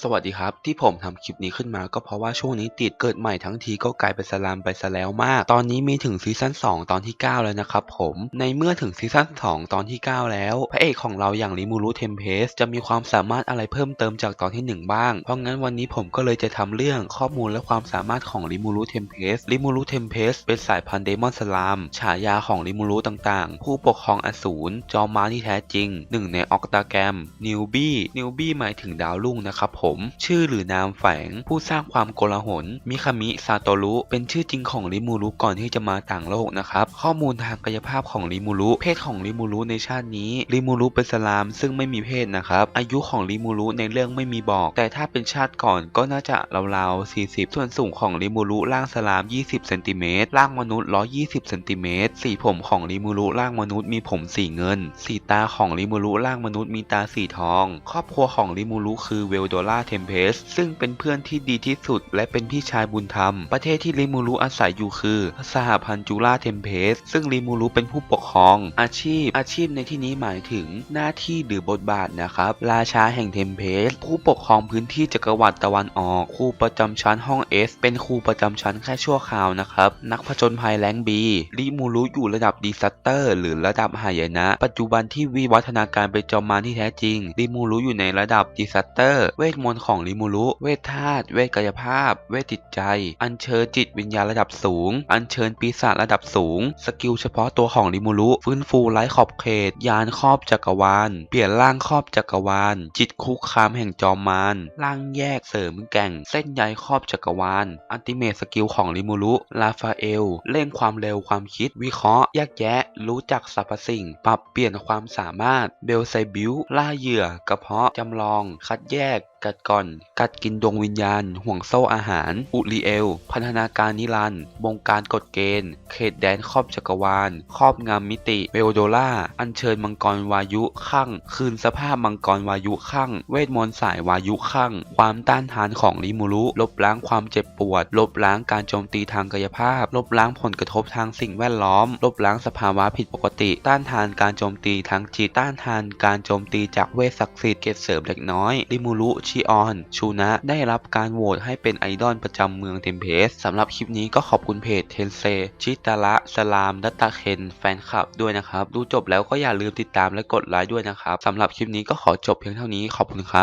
สวัสดีครับ ที่ผมทำคลิปนี้ขึ้นมาก็เพราะว่าช่วงนี้ติดเกิดใหม่ทั้งทีก็กลายเป็นสลามไปซะแล้วมาก ตอนนี้มีถึงซีซั่น2 ตอนที่ 9 แล้วนะครับผมในเมื่อถึงซีซั่น2 ตอนที่ 9 แล้ว พระเอกของเราอย่างริมูรุเทมเพสจะมีความสามารถอะไรเพิ่มเติมจากตอนที่ 1 บ้าง เพราะงั้นวันนี้ผมก็เลยจะทำเรื่องข้อมูลและความสามารถของริมูรุเทมเพสริมูรุเทมเพสเป็นสายพันธุ์เดมอนสลามฉายาของริมูรุต่างๆ ผู้ปกครองอสูรจอมมารที่แท้จริงหนึ่งในออกตาแกรมนิวบี้นิวบี้หมายถึงดาวรุ่งนะครับผม ชื่อหรือนามแฝง ผู้สร้างความโกลาหล มิคามิซาโตรุ เป็นชื่อจริงของริมูรุก่อนที่จะมาต่างโลกนะครับ ข้อมูลทางกายภาพของริมูรุ เพศของริมูรุในชาตินี้ริมูรุเป็นสลาม ซึ่งไม่มีเพศนะครับ อายุของริมูรุในเรื่องไม่มีบอก แต่ถ้าเป็นชาติก่อนก็น่าจะราวๆ 40 ส่วนสูงของริมูรุร่างสลาม 20 เซนติเมตร ร่างมนุษย์ 120 เซนติเมตร สีผมของริมูรุร่างมนุษย์มีผมสีเงิน สีตาของริมูรุร่างมนุษย์มีตาสีทอง ครอบครัวของริมูรุคือเวลโดล่าเทมเพสซึ่งเป็นเพื่อนที่ดีที่สุด และเป็นพี่ชายบุญธรรม ประเทศที่ริมูรุอาศัยอยู่คือ สหพันธ์จูราเทมเพสซึ่งริมูรุเป็นผู้ปกครอง อาชีพ อาชีพในที่นี้หมายถึงหน้าที่หรือบทบาทนะครับ ราชาแห่งเทมเพสผู้ปกครองพื้นที่จักรวรรดิตะวันออก ครูประจำชั้นห้อง S เป็นครูประจำชั้นแค่ชั่วคราวนะครับ นักผจญภัยแรงบีริมูรุอยู่ระดับดีซัตเตอร์ หรือระดับหายนะ ปัจจุบันที่วิวัฒนาการเป็นจอมมารที่แท้จริงริมูรุอยู่ในระดับดีซัตเตอร์เวทมนต์ของริมูรุ เวทธาตุ เวทกายภาพ เวทจิตใจ อัญเชิญจิตวิญญาณระดับสูง อัญเชิญปีศาจระดับสูง สกิลเฉพาะตัวของริมูรุ ฟื้นฟูไร้ขอบเขต ยานครอบจักรวาล เปลี่ยนร่างครอบจักรวาล จิตคุกคามแห่งจอมมาร ร่างแยกเสริมแก่ง เส้นใยครอบจักรวาล อัลติเมทสกิลของริมูรุ ลาฟาเอล เร่งความเร็วความคิด วิเคราะห์ แยกแยะ รู้จักสรรพสิ่ง ปรับเปลี่ยนความสามารถ เบลไซบิวล่าเหยื่อ กระเพาะ จำลอง คัดแยก กัดก่อน กัดกินดวงวิญญาณ ห่วงโซ่อาหาร อุริเอล พันธนาการนิรันด์บงการกฎเกณฑ์ เขตแดนครอบจักรวาล ครอบงำมิติ เวลโดล่า อัญเชิญมังกรวายุข้าง คืนสภาพมังกรวายุข้าง เวทมนต์สายวายุข้างความต้านทานของริมูรุ ลบล้างความเจ็บปวด ลบล้างการโจมตีทางกายภาพ ลบล้างผลกระทบทางสิ่งแวดล้อม ลบล้างสภาวะผิดปกติ ต้านทานการโจมตีทางจิต ต้านทานการโจมตีจากเวทศักดิ์สิทธิ์ เกตเสริมเล็กน้อย ริมูรุชิออน ชูนะ ได้รับการโหวตให้เป็นไอดอลประจำเมืองเทมเพสสำหรับคลิปนี้ก็ขอบคุณเพจเทนเซชิตาระสลามดัตตาเคนแฟนคลับด้วยนะครับ ดูจบแล้วก็อย่าลืมติดตามและกดไลค์ด้วยนะครับสำหรับคลิปนี้ก็ขอจบเพียงเท่านี้ขอบคุณครับ